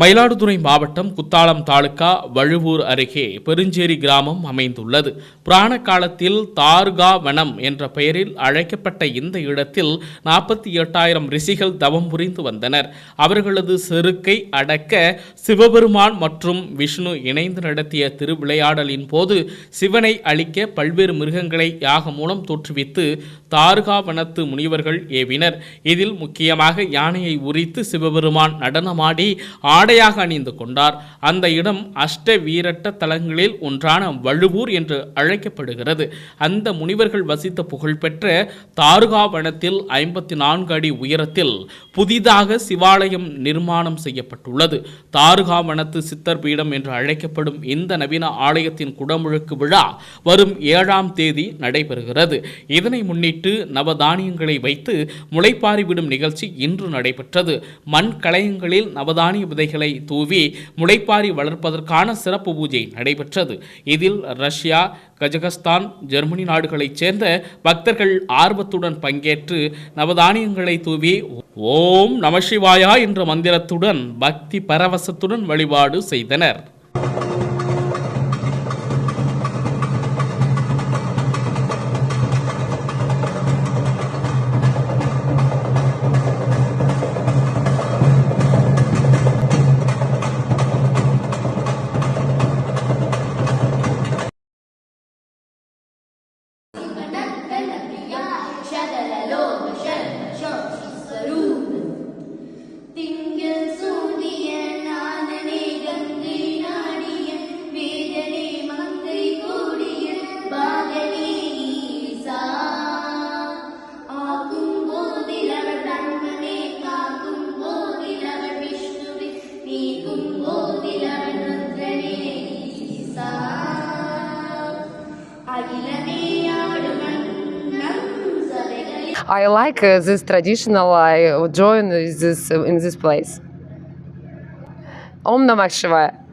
மயிலாடுதுறை மாவட்டம் குத்தாலம் தாலுகா வழுவூர் அருகே பெருஞ்சேரி கிராமம் அமைந்துள்ளது. புராண காலத்தில் தார்கா வனம் என்ற பெயரில் அழைக்கப்பட்ட இந்த இடத்தில் நாற்பத்தி எட்டாயிரம் ரிஷிகள் தவம் புரிந்து வந்தனர். அவர்களது செருக்கை அடக்க சிவபெருமான் மற்றும் விஷ்ணு இணைந்து நடத்திய திருவிளையாடலின் போது சிவனை அழிக்க பல்வேறு மிருகங்களை யாகம் மூலம் தோற்றுவித்து தார்கா வனத்து முனிவர்கள் ஏவினர். இதில் முக்கியமாக யானையை உரித்து சிவபெருமான் நடனமாடி ஆடையாக அணிந்து கொண்டார். அந்த இடம் அஷ்ட வீரட்ட தலங்களில் ஒன்றான வழுவூர் என்று அழைக்கப்படுகிறது. அந்த முனிவர்கள் வசித்த புகழ்பெற்ற தாருகாவனத்தில் ஐம்பத்தி நான்கு அடி உயரத்தில் புதிதாக சிவாலயம் நிர்மாணம் செய்யப்பட்டுள்ளது. தாருகாவனத்து சித்தர் பீடம் என்று அழைக்கப்படும் இந்த நவீன ஆலயத்தின் குடமுழுக்கு விழா வரும் ஏழாம் தேதி நடைபெறுகிறது. இதனை முன்னிட்டு நவதானியங்களை வைத்து முளைப்பாரி விடும் நிகழ்ச்சி இன்று நடைபெற்றது. மண் கலையங்களில் நவதானிய விதைகள் தூவி முளைப்பாரி வளர்ப்பதற்கான சிறப்பு பூஜை நடைபெற்றது. இதில் ரஷ்யா கஜகஸ்தான் ஜெர்மனி நாடுகளைச் சேர்ந்த பக்தர்கள் ஆர்வத்துடன் பங்கேற்று நவதானியங்களை தூவி ஓம் நமசிவாயா என்ற மந்திரத்துடன் பக்தி பரவசத்துடன் வழிபாடு செய்தனர். I like uh, this traditional. I join this in this place. Om Namah Shivaya.